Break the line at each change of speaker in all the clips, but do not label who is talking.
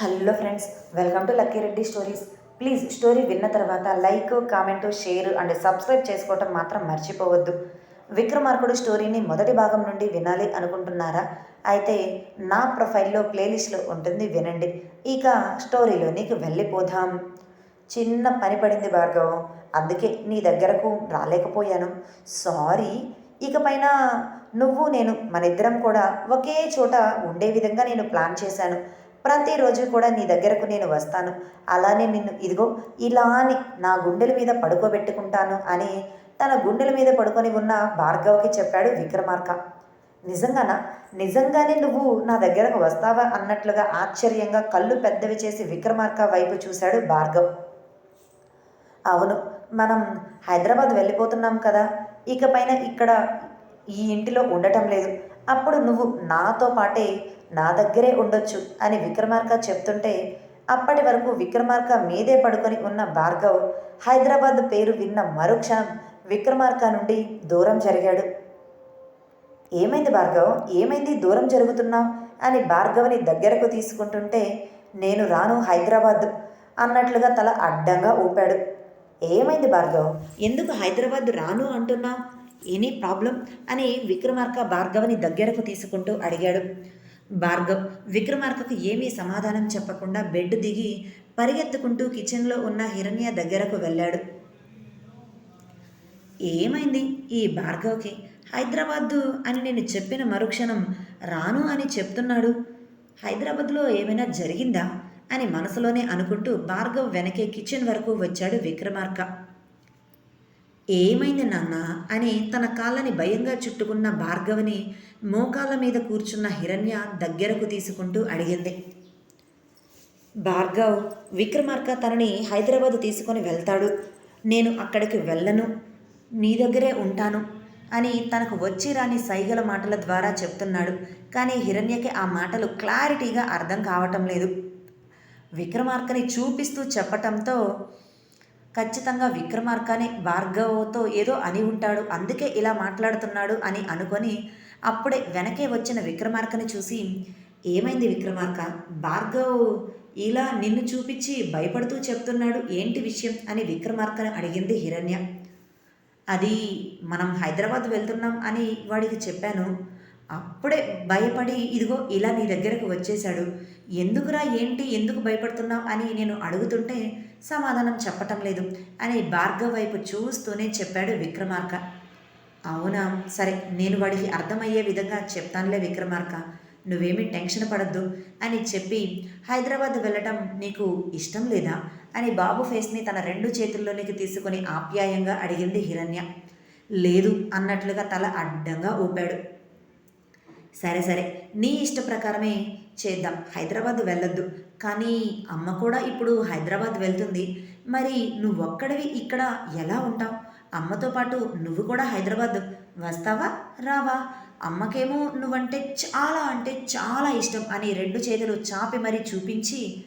Hello friends welcome to Lucky Reddy stories. Please story విన్న తర్వాత like comment share and subscribe చేసుకోవటం మాత్రం మర్చిపోవద్దు. విక్రమార్కుడు స్టోరీని మొదటి భాగం నుండి వినాలి అనుకుంటున్నారా? అయితే నా ప్రొఫైల్లో ప్లేలిస్ట్లో ఉంటుంది వినండి. ఇక స్టోరీలోనికి వెళ్ళిపోదాం. చిన్న పని పడింది భార్గవ్. అందుకే నీ దగ్గరకు రాలేకపోయాను. సారీ. ఇకపైన నువ్వు నేను మన ఇద్దరం కూడా ఒకే చోట ఉండే విధంగా నేను ప్లాన్ చేశాను. ప్రతిరోజు కూడా నీ దగ్గరకు నేను వస్తాను. అలానే నిన్ను ఇదిగో ఇలా అని నా గుండెల మీద పడుకోబెట్టుకుంటాను అని తన గుండెల మీద పడుకొని ఉన్న భార్గవ్కి చెప్పాడు విక్రమార్క. నిజంగానా? నిజంగానే నువ్వు నా దగ్గరకు వస్తావా అన్నట్లుగా ఆశ్చర్యంగా కళ్ళు పెద్దవి చేసి విక్రమార్క వైపు చూశాడు భార్గవ్. అవును మనం హైదరాబాద్ వెళ్ళిపోతున్నాం కదా. ఇకపైన ఇక్కడ ఈ ఇంటిలో ఉండటం లేదు. అప్పుడు నువ్వు నాతో పాటే నా దగ్గరే ఉండొచ్చు అని విక్రమార్క చెప్తుంటే అప్పటి వరకు విక్రమార్క మీదే పడుకొని ఉన్న భార్గవ్ హైదరాబాద్ పేరు విన్న మరుక్షణం విక్రమార్క నుండి దూరం జరిగాడు. ఏమైంది భార్గవ్? ఏమైంది? దూరం జరుగుతున్నావు? అని భార్గవ్ని దగ్గరకు తీసుకుంటుంటే నేను రాను హైదరాబాద్ అన్నట్లుగా తల అడ్డంగా ఊపాడు. ఏమైంది భార్గవ్? ఎందుకు హైదరాబాద్ రాను అంటున్నావు? Any problem? అని విక్రమార్క భార్గవ్ని దగ్గరకు తీసుకుంటూ అడిగాడు. భార్గవ్ విక్రమార్కకు ఏమీ సమాధానం చెప్పకుండా బెడ్ దిగి పరిగెత్తుకుంటూ కిచెన్లో ఉన్న హిరణ్య దగ్గరకు వెళ్ళాడు. ఏమైంది? ఈ భార్గవ్కి హైదరాబాద్ అని నేను చెప్పిన మరుక్షణం రాను అని చెప్తున్నాడు. హైదరాబాద్లో ఏమైనా జరిగిందా? అని మనసులోనే అనుకుంటూ భార్గవ్ వెనకే కిచెన్ వరకు వచ్చాడు విక్రమార్క. ఏమైంది నాన్న? అని తన కాళ్ళని భయంగా చుట్టుకున్న భార్గవని మోకాళ్ళ మీద కూర్చున్న హిరణ్య దగ్గరకు తీసుకుంటూ అడిగింది. భార్గవ్ విక్రమార్క తనని హైదరాబాద్ తీసుకొని వెళ్తాడు. నేను అక్కడికి వెళ్ళను. నీ దగ్గరే ఉంటాను అని తనకు వచ్చి రాని సైగల మాటల ద్వారా చెప్తున్నాడు. కానీ హిరణ్యకి ఆ మాటలు క్లారిటీగా అర్థం కావటం లేదు. విక్రమార్కని చూపిస్తూ చెప్పటంతో ఖచ్చితంగా విక్రమార్కని భార్గవతో ఏదో అని ఉంటాడు. అందుకే ఇలా మాట్లాడుతున్నాడు అని అనుకొని అప్పుడే వెనకే వచ్చిన విక్రమార్కని చూసి ఏమైంది విక్రమార్క? భార్గవ్ ఇలా నిన్ను చూపించి భయపడుతూ చెప్తున్నాడు ఏంటి విషయం? అని విక్రమార్కని అడిగింది హిరణ్య. అది మనం హైదరాబాద్ వెళ్తున్నాం అని వాడికి చెప్పాను. అప్పుడే భయపడి ఇదిగో ఇలా నీ దగ్గరకు వచ్చేశాడు. ఎందుకురా ఏంటి? ఎందుకు భయపడుతున్నావు? అని నేను అడుగుతుంటే సమాధానం చెప్పటం లేదు అని భార్గవ్ వైపు చూస్తూనే చెప్పాడు విక్రమార్క. అవునా? సరే నేను వాడికి అర్థమయ్యే విధంగా చెప్తానులే విక్రమార్క. నువ్వేమీ టెన్షన్ పడద్దు అని చెప్పి హైదరాబాద్ వెళ్ళటం నీకు ఇష్టం లేదా? అని బాబు ఫేస్ని తన రెండు చేతుల్లోనికి తీసుకొని ఆప్యాయంగా అడిగింది హిరణ్య. లేదు అన్నట్లుగా తల అడ్డంగా ఊపాడు. సరే సరే నీ ఇష్ట ప్రకారమే చేద్దాం. హైదరాబాద్ వెళ్ళొద్దు. కానీ అమ్మ కూడా ఇప్పుడు హైదరాబాద్ వెళ్తుంది. మరి నువ్వొక్కడివి ఇక్కడ ఎలా ఉంటావు? అమ్మతో పాటు నువ్వు కూడా హైదరాబాద్ వస్తావా? రావా? అమ్మకేమో నువ్వంటే చాలా అంటే చాలా ఇష్టం అని రెండు చేతులు చాపి మరీ చూపించి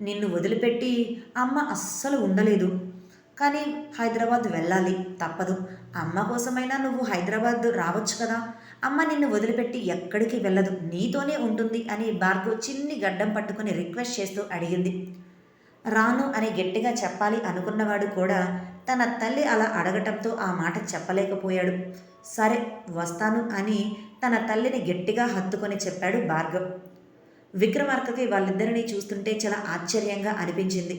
నిన్ను వదిలిపెట్టి అమ్మ అస్సలు ఉండలేదు. కానీ హైదరాబాద్ వెళ్ళాలి తప్పదు. అమ్మ కోసమైనా నువ్వు హైదరాబాద్ రావచ్చు కదా. అమ్మ నిన్ను వదిలిపెట్టి ఎక్కడికి వెళ్ళదు నీతోనే ఉంటుంది అని భార్గవ్ చిన్ని గడ్డం పట్టుకుని రిక్వెస్ట్ చేస్తూ అడిగింది. రాను అని గట్టిగా చెప్పాలి అనుకున్నవాడు కూడా తన తల్లి అలా అడగటంతో ఆ మాట చెప్పలేకపోయాడు. సరే వస్తాను అని తన తల్లిని గట్టిగా హత్తుకొని చెప్పాడు భార్గవ్. విక్రమార్కకి వాళ్ళిద్దరినీ చూస్తుంటే చాలా ఆశ్చర్యంగా అనిపించింది.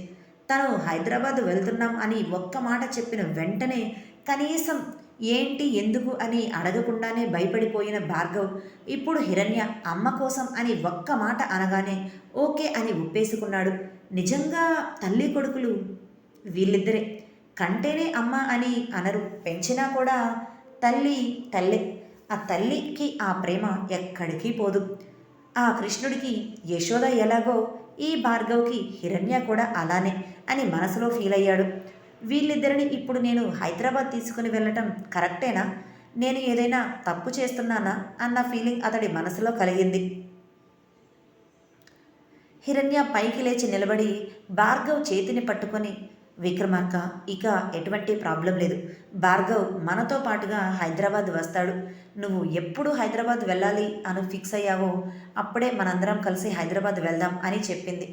తను హైదరాబాద్ వెళ్తున్నాం అని ఒక్క మాట చెప్పిన వెంటనే కనీసం ఏంటి ఎందుకు అని అడగకుండానే భయపడిపోయిన భార్గవ్ ఇప్పుడు హిరణ్య అమ్మ కోసం అని ఒక్క మాట అనగానే ఓకే అని ఒప్పేసుకున్నాడు నిజంగా తల్లి కొడుకులు వీళ్ళిద్దరే కంటేనే అమ్మ అని అనరు. పెంచినా కూడా తల్లి తల్లి ఆ తల్లికి ఆ ప్రేమ ఎక్కడికి పోదు. ఆ కృష్ణుడికి యశోద ఎలాగో ఈ భార్గవ్కి హిరణ్య కూడా అలానే అని మనసులో ఫీల్ అయ్యాడు. వీళ్ళిద్దరిని ఇప్పుడు నేను హైదరాబాద్ తీసుకుని వెళ్ళటం కరెక్టేనా? నేను ఏదైనా తప్పు చేస్తున్నానా? అన్న ఫీలింగ్ అతడి మనసులో కలిగింది. హిరణ్య పైకి లేచి నిలబడి భార్గవ్ చేతిని పట్టుకొని విక్రమార్క ఇక ఎటువంటి ప్రాబ్లం లేదు. భార్గవ్ మనతో పాటుగా హైదరాబాద్ వస్తాడు. నువ్వు ఎప్పుడు హైదరాబాద్ వెళ్ళాలి అని ఫిక్స్ అయ్యావో అప్పుడే మనందరం కలిసి హైదరాబాద్ వెళ్దాం అని చెప్పింది.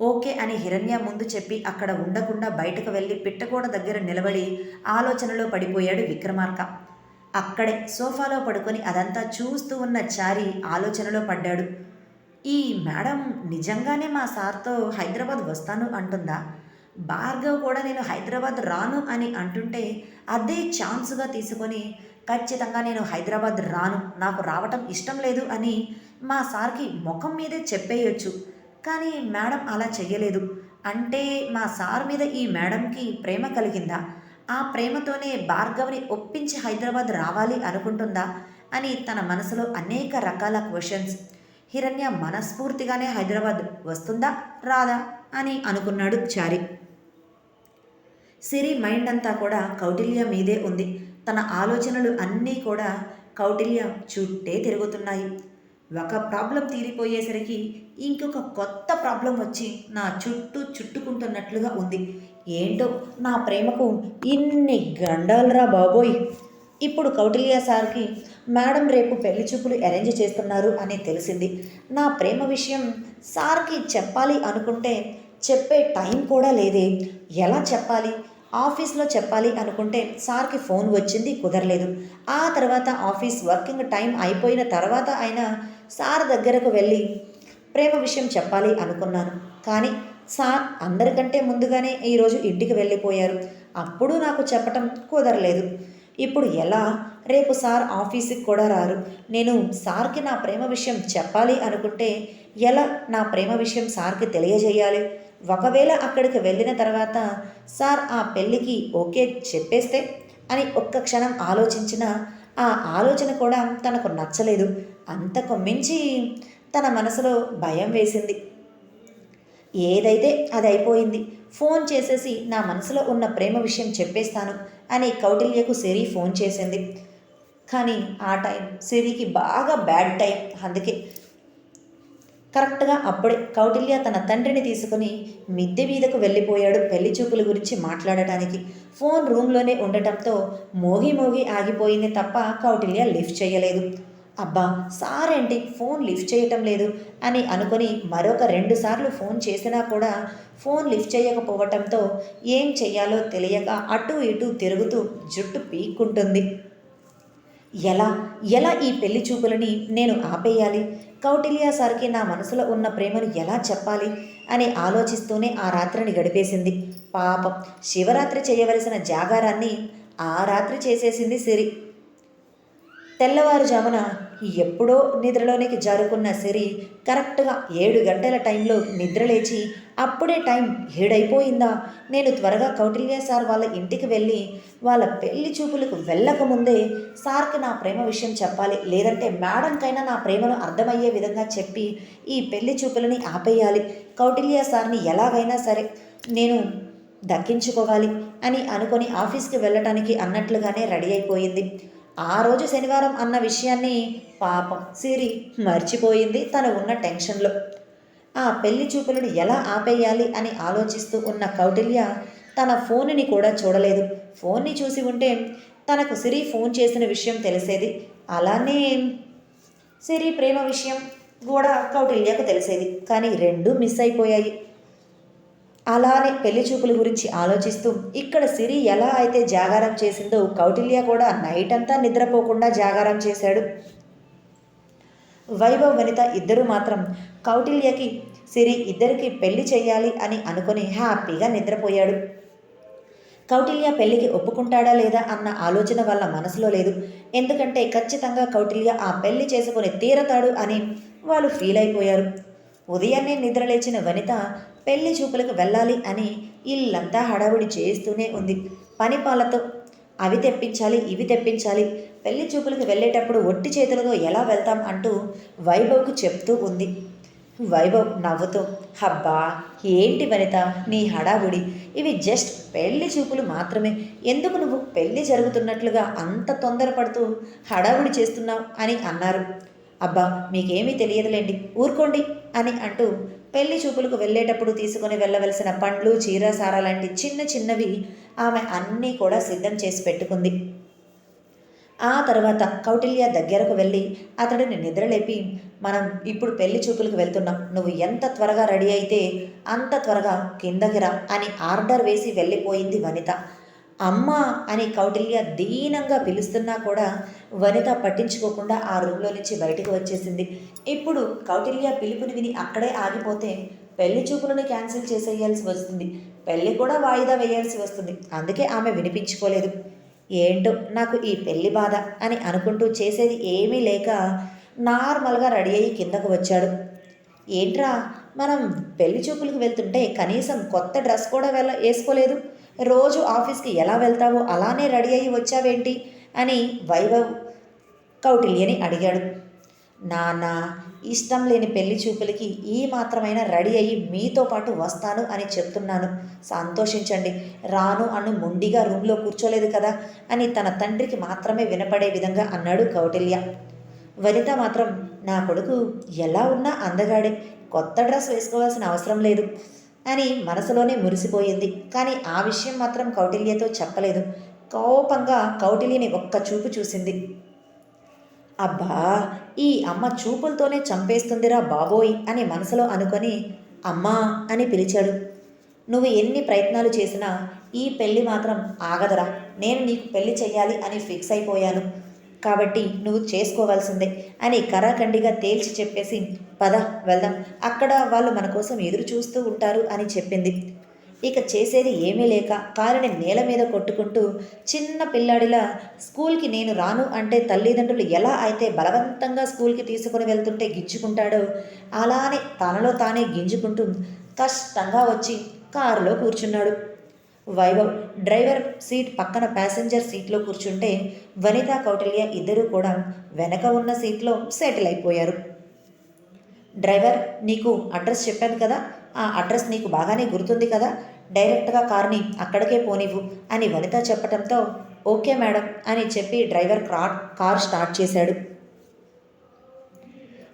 ఓకే అని హిరణ్య ముందు చెప్పి అక్కడ ఉండకుండా బయటకు వెళ్ళి పిట్టగోడ దగ్గర నిలబడి ఆలోచనలో పడిపోయాడు విక్రమార్క. అక్కడే సోఫాలో పడుకొని అదంతా చూస్తూ ఉన్న చారి ఆలోచనలో పడ్డాడు. ఈ మేడం నిజంగానే మా సార్తో హైదరాబాద్ వస్తాను అంటుందా? భార్గవ్ కూడా నేను హైదరాబాద్ రాను అని అంటుంటే అదే ఛాన్స్గా తీసుకొని ఖచ్చితంగా నేను హైదరాబాద్ రాను. నాకు రావటం ఇష్టం లేదు అని మా సార్కి ముఖం మీదే చెప్పేయొచ్చు. కానీ మేడం అలా చెయ్యలేదు. అంటే మా సార్ మీద ఈ మేడంకి ప్రేమ కలిగిందా? ఆ ప్రేమతోనే భార్గవ్ని ఒప్పించి హైదరాబాద్ రావాలి అనుకుంటుందా? అని తన మనసులో అనేక రకాల క్వశ్చన్స్ హిరణ్య మనస్ఫూర్తిగానే హైదరాబాద్ వస్తుందా? రాదా? అని అనుకున్నాడు చారి. సిరి మైండ్ అంతా కూడా కౌటిల్య మీదే ఉంది. తన ఆలోచనలు అన్నీ కూడా కౌటిల్య చుట్టే తిరుగుతున్నాయి. ఒక ప్రాబ్లం తీరిపోయేసరికి ఇంకొక కొత్త ప్రాబ్లం వచ్చి నా చుట్టూ చుట్టుకుంటున్నట్లుగా ఉంది. ఏంటో నా ప్రేమకు ఇన్ని గండాలరా బాబోయ్. ఇప్పుడు కౌటిల్య సార్కి మేడం రేపు పెళ్ళి చూపులు అరేంజ్ చేస్తున్నారు అని తెలిసింది. నా ప్రేమ విషయం సార్కి చెప్పాలి అనుకుంటే చెప్పే టైం కూడా లేదే. ఎలా చెప్పాలి? ఆఫీస్లో చెప్పాలి అనుకుంటే సార్కి ఫోన్ వచ్చింది కుదరలేదు. ఆ తర్వాత ఆఫీస్ వర్కింగ్ టైం అయిపోయిన తర్వాత అయినా సార్ దగ్గరకు వెళ్ళి ప్రేమ విషయం చెప్పాలి అనుకున్నాను. కానీ సార్ అందరికంటే ముందుగానే ఈరోజు ఇంటికి వెళ్ళిపోయారు. అప్పుడు నాకు చెప్పటం కుదరలేదు. ఇప్పుడు ఎలా? రేపు సార్ ఆఫీస్కి కూడా రారు. నేను సార్కి నా ప్రేమ విషయం చెప్పాలి అనుకుంటే ఎలా నా ప్రేమ విషయం సార్కి తెలియజేయాలి? ఒకవేళ అక్కడికి వెళ్ళిన తర్వాత సార్ ఆ పెళ్ళికి ఓకే చెప్పేస్తే అని ఒక్క క్షణం ఆలోచించిన ఆ ఆలోచన కూడా తనకు నచ్చలేదు. అంతకు మించి తన మనసులో భయం వేసింది. ఏదైతే అది అయిపోయింది ఫోన్ చేసేసి నా మనసులో ఉన్న ప్రేమ విషయం చెప్పేస్తాను అని కౌటిల్యకు సిరి ఫోన్ చేసింది. కానీ ఆ టైం సిరికి బాగా బ్యాడ్ టైం. అందుకే కరెక్ట్గా అప్పుడే కౌటిల్య తన తండ్రిని తీసుకుని మిద్దె మీదకు వెళ్ళిపోయాడు పెళ్ళి చూపుల గురించి మాట్లాడటానికి. ఫోన్ రూమ్లోనే ఉండటంతో మోగి మోగి ఆగిపోయింది తప్ప కౌటిల్య లిఫ్ట్ చేయలేదు. అబ్బా సార్ ఏంటి ఫోన్ లిఫ్ట్ చేయటం లేదు అని అనుకుని మరొక రెండు సార్లు ఫోన్ చేసినా కూడా ఫోన్ లిఫ్ట్ చేయకపోవటంతో ఏం చెయ్యాలో తెలియక అటు ఇటు తిరుగుతూ జుట్టు పీక్కుంటుంది. ఎలా? ఎలా ఈ పెళ్ళి చూపులని నేను ఆపేయాలి? కౌటిల్య సార్కి నా మనసులో ఉన్న ప్రేమను ఎలా చెప్పాలి అని ఆలోచిస్తూనే ఆ రాత్రిని గడిపేసింది. పాపం శివరాత్రి చేయవలసిన జాగారాన్ని ఆ రాత్రి చేసేసింది సిరి. తెల్లవారుజామున ఎప్పుడో నిద్రలోనికి జారుకున్న సిరి కరెక్ట్గా ఏడు గంటల టైంలో నిద్రలేచి అప్పుడే టైం ఏడైపోయిందా? నేను త్వరగా కౌటిల్య సార్ వాళ్ళ ఇంటికి వెళ్ళి వాళ్ళ పెళ్ళి చూపులకు వెళ్ళకముందే సార్కి నా ప్రేమ విషయం చెప్పాలి లేదంటే మేడంకైనా నా ప్రేమను అర్థమయ్యే విధంగా చెప్పి ఈ పెళ్ళి చూపులని ఆపేయాలి. కౌటిల్య సార్ని ఎలాగైనా సరే నేను దక్కించుకోవాలి అని అనుకొని ఆఫీస్కి వెళ్ళటానికి అన్నట్లుగానే రెడీ అయిపోయింది. ఆ రోజు శనివారం అన్న విషయాన్ని పాపం సిరి మర్చిపోయింది తను ఉన్న టెన్షన్లో. ఆ పెళ్ళి చూపులను ఎలా ఆపేయాలి అని ఆలోచిస్తూ ఉన్న కౌటిల్య తన ఫోన్ని కూడా చూడలేదు. ఫోన్ని చూసి ఉంటే తనకు సిరి ఫోన్ చేసిన విషయం తెలిసేది. అలానే సిరి ప్రేమ విషయం కూడా కౌటిల్యకు తెలిసేది. కానీ రెండూ మిస్ అయిపోయాయి. అలానే పెళ్ళి చూపుల గురించి ఆలోచిస్తూ ఇక్కడ సిరి ఎలా అయితే జాగారం చేసిందో కౌటిల్య కూడా నైట్ అంతా నిద్రపోకుండా జాగారం చేశాడు. వైభవ్ వనిత ఇద్దరు మాత్రం కౌటిల్యకి సిరి ఇద్దరికి పెళ్ళి చేయాలి అని అనుకుని హ్యాపీగా నిద్రపోయాడు. కౌటిల్య పెళ్ళికి ఒప్పుకుంటాడా లేదా అన్న ఆలోచన వాళ్ళ మనసులో లేదు. ఎందుకంటే ఖచ్చితంగా కౌటిల్య ఆ పెళ్ళి చేసుకుని తీరతాడు అని వాళ్ళు ఫీల్ అయిపోయారు. ఉదయాన్నే నిద్రలేచిన వనిత పెళ్ళి చూపులకు వెళ్ళాలి అని ఇల్లంతా హడావుడి చేస్తూనే ఉంది. పని పాలతో అవి తెప్పించాలి ఇవి తెప్పించాలి. పెళ్ళి చూపులకు వెళ్ళేటప్పుడు ఒట్టి చేతులతో ఎలా వెళ్తాం అంటూ వైభవ్కు చెప్తూ ఉంది. వైభవ్ నవ్వుతూ హబ్బా ఏంటి వనిత నీ హడావుడి? ఇవి జస్ట్ పెళ్ళి చూపులు మాత్రమే. ఎందుకు నువ్వు పెళ్ళి జరుగుతున్నట్లుగా అంత తొందరపడుతూ హడావుడి చేస్తున్నావు? అని అన్నారు. అబ్బా మీకేమీ తెలియదులేండి. ఊరుకోండి అని అంటూ పెళ్ళి చూపులకు వెళ్ళేటప్పుడు తీసుకుని వెళ్ళవలసిన పండ్లు చీర సారా లాంటి చిన్న చిన్నవి ఆమె అన్నీ కూడా సిద్ధం చేసి పెట్టుకుంది. ఆ తర్వాత కౌటిల్య దగ్గరకు వెళ్ళి అతడిని నిద్రలేపి మనం ఇప్పుడు పెళ్ళి చూపులకు వెళ్తున్నాం. నువ్వు ఎంత త్వరగా రెడీ అయితే అంత త్వరగా కిందకి రా అని ఆర్డర్ వేసి వెళ్ళిపోయింది వనిత. అమ్మ అని కౌటిల్య దీనంగా పిలుస్తున్నా కూడా వనిత పట్టించుకోకుండా ఆ రూమ్లో నుంచి బయటకు వచ్చేసింది. ఇప్పుడు కౌటిల్య పిలుపుని విని అక్కడే ఆగిపోతే పెళ్ళి చూపులను క్యాన్సిల్ చేసేయాల్సి వస్తుంది. పెళ్ళి కూడా వాయిదా వేయాల్సి వస్తుంది. అందుకే ఆమె వినిపించుకోలేదు. ఏంటో నాకు ఈ పెళ్ళి బాధ అని అనుకుంటూ చేసేది ఏమీ లేక నార్మల్గా రెడీ అయ్యి కిందకు వచ్చాడు. ఏంట్రా మనం పెళ్ళి చూపులకు వెళ్తుంటే కనీసం కొత్త డ్రెస్ కూడా వెళ్ళ వేసుకోలేదు? రోజు ఆఫీస్కి ఎలా వెళ్తావో అలానే రెడీ అయ్యి వచ్చావేంటి? అని వైభవ్ కౌటిల్యని అడిగాడు. నాన్న ఇష్టం లేని పెళ్ళి చూపులకి ఈ మాత్రమైన రెడీ అయ్యి మీతో పాటు వస్తాను అని చెప్తున్నాను. సంతోషించండి. రాను అని మొండిగా రూమ్లో కూర్చోలేదు కదా అని తన తండ్రికి మాత్రమే వినపడే విధంగా అన్నాడు కౌటిల్య. వనిత మాత్రం నా కొడుకు ఎలా ఉన్నా అందగాడే కొత్త డ్రెస్ వేసుకోవాల్సిన అవసరం లేదు. అని మనసులోనే మురిసిపోయింది. కానీ ఆ విషయం మాత్రం కౌటిల్యతో చెప్పలేదు. కోపంగా కౌటిల్యని ఒక్క చూపు చూసింది. అబ్బా ఈ అమ్మ చూపులతోనే చంపేస్తుందిరా బాబోయ్ అని మనసులో అనుకొని అమ్మా అని పిలిచాడు. నువ్వు ఎన్ని ప్రయత్నాలు చేసినా ఈ పెళ్ళి మాత్రం ఆగదరా. నేను నీకు పెళ్ళి చెయ్యాలి అని ఫిక్స్ అయిపోయాను. కాబట్టి నువ్వు చేసుకోవాల్సిందే అని కరాఖండిగా తేల్చి చెప్పేసి పద వెళ్దాం. అక్కడ వాళ్ళు మన కోసం ఎదురు చూస్తూ ఉంటారు అని చెప్పింది. ఇక చేసేది ఏమీ లేక కారుని నేల మీద కొట్టుకుంటూ చిన్న పిల్లాడిలా స్కూల్కి నేను రాను అంటే తల్లిదండ్రులు ఎలా అయితే బలవంతంగా స్కూల్కి తీసుకుని వెళ్తుంటే గింజుకుంటాడో అలానే తనలో తానే గింజుకుంటూ కష్టంగా వచ్చి కారులో కూర్చున్నాడు. వైభవ్ డ్రైవర్ సీట్ పక్కన ప్యాసింజర్ సీట్లో కూర్చుంటే వనిత కౌటిల్య ఇద్దరూ కూడా వెనక ఉన్న సీట్లో సెటిల్ అయిపోయారు. డ్రైవర్ నీకు అడ్రస్ చెప్పాను కదా? ఆ అడ్రస్ నీకు బాగానే గుర్తుంది కదా? డైరెక్ట్గా కార్ని అక్కడికే పోనివ్వు అని వనిత చెప్పడంతో ఓకే మేడం అని చెప్పి డ్రైవర్ కార్ కార్ స్టార్ట్ చేశాడు.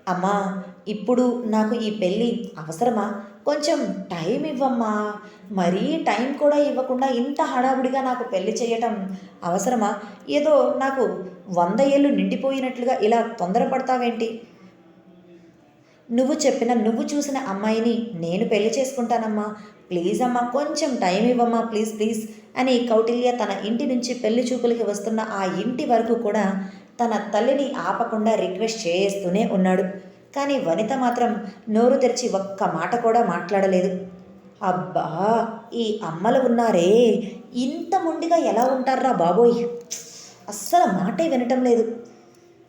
అమ్మా ఇప్పుడు నాకు ఈ పెళ్ళి అవసరమా? కొంచెం టైం ఇవ్వమ్మా. మరీ టైం కూడా ఇవ్వకుండా ఇంత హడావుడిగా నాకు పెళ్ళి చేయటం అవసరమా? ఏదో నాకు వంద ఏళ్ళు నిండిపోయినట్లుగా ఇలా తొందరపడతావేంటి? నువ్వు చెప్పిన నువ్వు చూసిన అమ్మాయిని నేను పెళ్ళి చేసుకుంటానమ్మా. ప్లీజ్ అమ్మా కొంచెం టైం ఇవ్వమ్మా ప్లీజ్ ప్లీజ్ అని కౌటిల్య తన ఇంటి నుంచి పెళ్ళి చూపులకి వస్తున్న ఆ ఇంటి వరకు కూడా తన తల్లిని ఆపకుండా రిక్వెస్ట్ చేస్తూనే ఉన్నాడు. కానీ వనిత మాత్రం నోరు తెరిచి ఒక్క మాట కూడా మాట్లాడలేదు. అబ్బా ఈ అమ్మలు ఉన్నారే ఇంత మొండిగా ఎలా ఉంటారా బాబోయ్? అస్సలు మాటే వినటం లేదు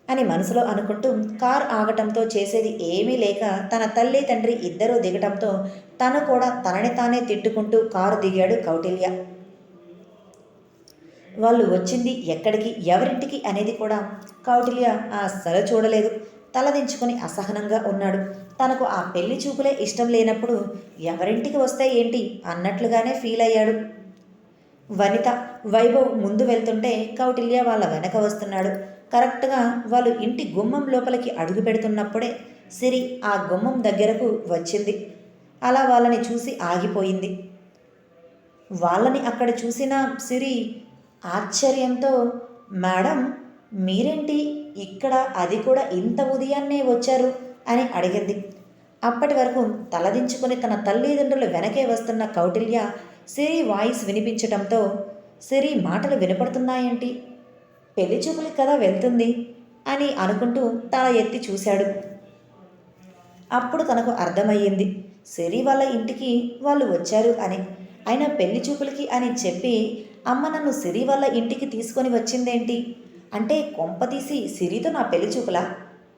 అని మనసులో అనుకుంటూ కార్ ఆగటంతో చేసేది ఏమీ లేక తన తల్లి తండ్రి ఇద్దరూ దిగటంతో తను కూడా తనని తానే తిట్టుకుంటూ కారు దిగాడు కౌటిల్య. వాళ్ళు వచ్చింది ఎక్కడికి ఎవరింటికి అనేది కూడా కౌటిల్య అస్సలు చూడలేదు. తలదించుకుని అసహనంగా ఉన్నాడు. తనకు ఆ పెళ్ళి చూపులే ఇష్టం లేనప్పుడు ఎవరింటికి వస్తే ఏంటి అన్నట్లుగానే ఫీల్ అయ్యాడు. వనిత వైభవ్ ముందు వెళ్తుంటే కౌటిల్య వాళ్ళ వెనక వస్తున్నాడు. కరెక్ట్గా వాళ్ళు ఇంటి గుమ్మం లోపలికి అడుగు పెడుతున్నప్పుడే సిరి ఆ గుమ్మం దగ్గరకు వచ్చింది. అలా వాళ్ళని చూసి ఆగిపోయింది. వాళ్ళని అక్కడ చూసిన సిరి ఆశ్చర్యంతో మేడం మీరేంటి ఇక్కడ అది కూడా ఇంత ఉదయాన్నే వచ్చారు అని అడిగింది. అప్పటి వరకు తలదించుకుని తన తల్లిదండ్రులు వెనకే వస్తున్న కౌటిల్య సిరి వాయిస్ వినిపించటంతో సిరి మాటలు వినపడుతున్నాయేంటి? పెళ్ళి చూపులు కదా వెళ్తుంది అని అనుకుంటూ తల ఎత్తి చూశాడు. అప్పుడు తనకు అర్థమయ్యింది సిరి వాళ్ళ ఇంటికి వాళ్ళు వచ్చారు అని. అయినా పెళ్ళి చూపులకి అని చెప్పి అమ్మ నన్ను సిరి వాళ్ళ ఇంటికి తీసుకొని వచ్చిందేంటి? అంటే కొంపతీసి సిరితో నా పెళ్ళి చూపులా?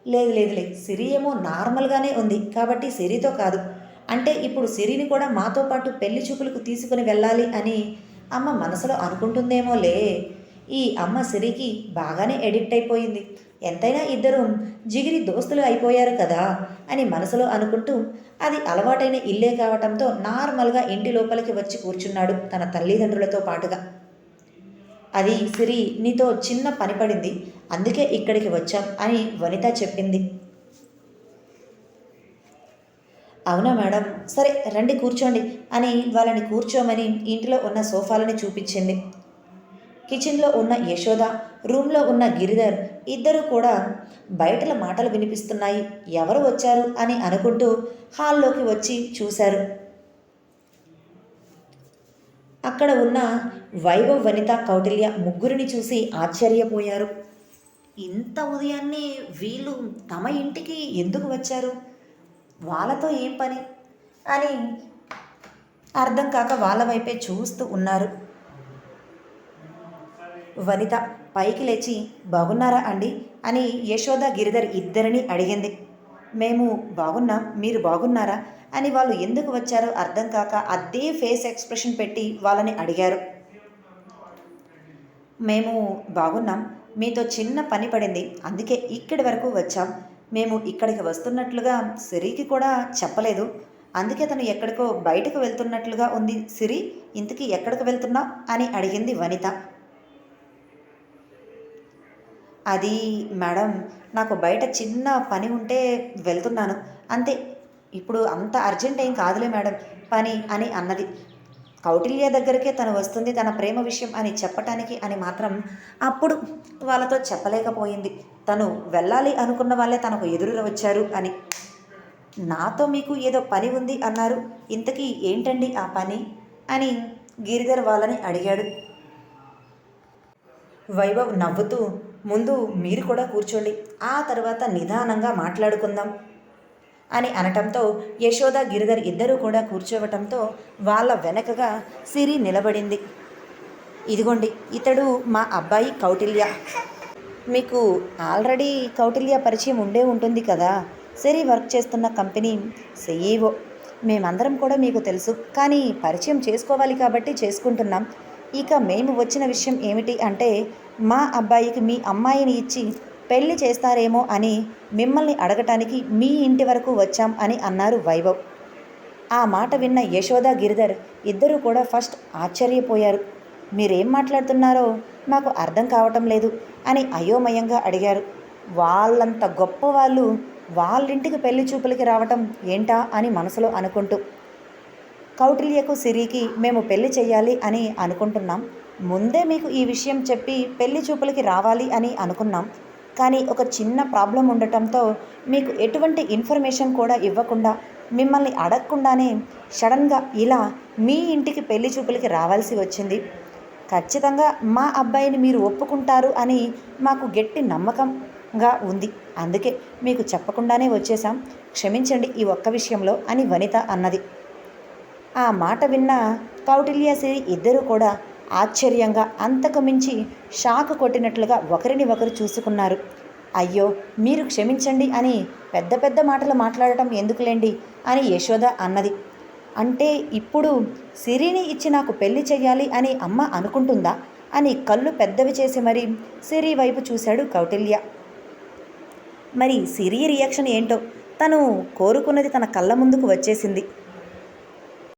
లేదు లేదులే సిరి ఏమో నార్మల్గానే ఉంది. కాబట్టి సిరితో కాదు. అంటే ఇప్పుడు సిరిని కూడా మాతో పాటు పెళ్ళి చూపులకు తీసుకుని వెళ్ళాలి అని అమ్మ మనసులో అనుకుంటుందేమోలే. ఈ అమ్మ సిరికి బాగానే ఎడిక్ట్ అయిపోయింది. ఎంతైనా ఇద్దరు జిగిరి దోస్తులు అయిపోయారు కదా అని మనసులో అనుకుంటూ అది అలవాటైన ఇల్లే కావటంతో నార్మల్గా ఇంటి లోపలికి వచ్చి కూర్చున్నాడు తన తల్లిదండ్రులతో పాటుగా. అది సిరి నీతో చిన్న పని పడింది. అందుకే ఇక్కడికి వచ్చాం అని వనిత చెప్పింది. అవునా మేడం? సరే రండి కూర్చోండి అని వాళ్ళని కూర్చోమని ఇంటిలో ఉన్న సోఫాలని చూపించింది. కిచెన్లో ఉన్న యశోద రూమ్లో ఉన్న గిరిధర్ ఇద్దరు కూడా బయటల మాటలు వినిపిస్తున్నాయి. ఎవరు వచ్చారు అని అనుకుంటూ హాల్లోకి వచ్చి చూశారు. అక్కడ ఉన్న వైభవ్ వనిత కౌటిల్య ముగ్గురిని చూసి ఆశ్చర్యపోయారు. ఇంత ఉదయాన్నే వీళ్ళు తమ ఇంటికి ఎందుకు వచ్చారు? వాళ్ళతో ఏం పని? అని అర్థం కాక వాళ్ళ వైపే చూస్తూ ఉన్నారు. వనిత పైకి లేచి బాగున్నారా అండి? అని యశోద గిరిధర్ ఇద్దరిని అడిగింది. మేము బాగున్నాం మీరు బాగున్నారా? అని వాళ్ళు ఎందుకు వచ్చారో అర్థం కాక అదే ఫేస్ ఎక్స్ప్రెషన్ పెట్టి వాళ్ళని అడిగారు. మేము బాగున్నాం. మీతో చిన్న పని పడింది. అందుకే ఇక్కడి వరకు వచ్చాం. మేము ఇక్కడికి వస్తున్నట్లుగా సిరికి కూడా చెప్పలేదు. అందుకే తను ఎక్కడికో బయటకు వెళ్తున్నట్లుగా ఉంది. సిరి ఇంతకీ ఎక్కడికి వెళ్తున్నా అని అడిగింది వనిత. అది మేడం నాకు బయట చిన్న పని ఉంటే వెళ్తున్నాను. అంతే. ఇప్పుడు అంత అర్జెంట్ ఏం కాదులే మేడం. పని అని అన్నది. కౌటిల్య దగ్గరికే తను వస్తుంది తన ప్రేమ విషయం అని చెప్పటానికి అని మాత్రం అప్పుడు వాళ్ళతో చెప్పలేకపోయింది. తను వెళ్ళాలి అనుకున్న వాళ్ళే తనకు ఎదురు వచ్చారు అని. నాతో మీకు ఏదో పని ఉంది అన్నారు. ఇంతకీ ఏంటండి ఆ పని? అని గిరిధర్ వాళ్ళని అడిగాడు. వైభవ్ నవ్వుతూ ముందు మీరు కూడా కూర్చోండి. ఆ తర్వాత నిదానంగా మాట్లాడుకుందాం. అని అనటంతో యశోద గిరిధర్ ఇద్దరూ కూడా కూర్చోవటంతో వాళ్ళ వెనకగా సిరి నిలబడింది. ఇదిగోండి ఇతడు మా అబ్బాయి కౌటిల్య. మీకు ఆల్రెడీ కౌటిల్య పరిచయం ఉండే ఉంటుంది కదా? సిరి వర్క్ చేస్తున్న కంపెనీ సిఈఓ. మేమందరం కూడా మీకు తెలుసు. కానీ పరిచయం చేసుకోవాలి కాబట్టి చేసుకుంటున్నాం. ఇక మేము వచ్చిన విషయం ఏమిటి అంటే మా అబ్బాయికి మీ అమ్మాయిని ఇచ్చి పెళ్ళి చేస్తారేమో అని మిమ్మల్ని అడగటానికి మీ ఇంటి వరకు వచ్చాం అని అన్నారు వైభవ్. ఆ మాట విన్న యశోద గిరిధర్ ఇద్దరూ కూడా ఫస్ట్ ఆశ్చర్యపోయారు. మీరేం మాట్లాడుతున్నారో? మాకు అర్థం కావటం లేదు అని అయోమయంగా అడిగారు. వాళ్ళంత గొప్ప వాళ్ళు వాళ్ళింటికి పెళ్ళి చూపులకి రావటం ఏంటా? అని మనసులో అనుకుంటూ. కౌటిల్యకు సిరికి మేము పెళ్ళి చేయాలి అని అనుకుంటున్నాం. ముందే మీకు ఈ విషయం చెప్పి పెళ్ళి చూపులకి రావాలి అని అనుకున్నాం. కానీ ఒక చిన్న ప్రాబ్లం ఉండటంతో మీకు ఎటువంటి ఇన్ఫర్మేషన్ కూడా ఇవ్వకుండా మిమ్మల్ని అడగకుండానే సడన్గా ఇలా మీ ఇంటికి పెళ్ళి చూపులకి రావాల్సి వచ్చింది. ఖచ్చితంగా మా అబ్బాయిని మీరు ఒప్పుకుంటారు అని మాకు గట్టి నమ్మకంగా ఉంది. అందుకే మీకు చెప్పకుండానే వచ్చేసాం క్షమించండి ఈ ఒక్క విషయంలో అని వనిత అన్నది. ఆ మాట విన్న కౌటిల్యశ్రీ ఇద్దరూ కూడా ఆశ్చర్యంగా అంతకు మించి షాక్ కొట్టినట్లుగా ఒకరిని ఒకరు చూసుకున్నారు. అయ్యో మీరు క్షమించండి అని పెద్ద పెద్ద మాటలు మాట్లాడటం ఎందుకులేండి అని యశోద అన్నది. అంటే ఇప్పుడు సిరిని ఇచ్చి నాకు పెళ్ళి చెయ్యాలి అని అమ్మ అనుకుంటుందా అని కళ్ళు పెద్దవి చేసి మరి సిరి వైపు చూశాడు కౌటిల్య. మరి సిరి రియాక్షన్ ఏంటో తను కోరుకున్నది తన కళ్ళ ముందుకు వచ్చేసింది.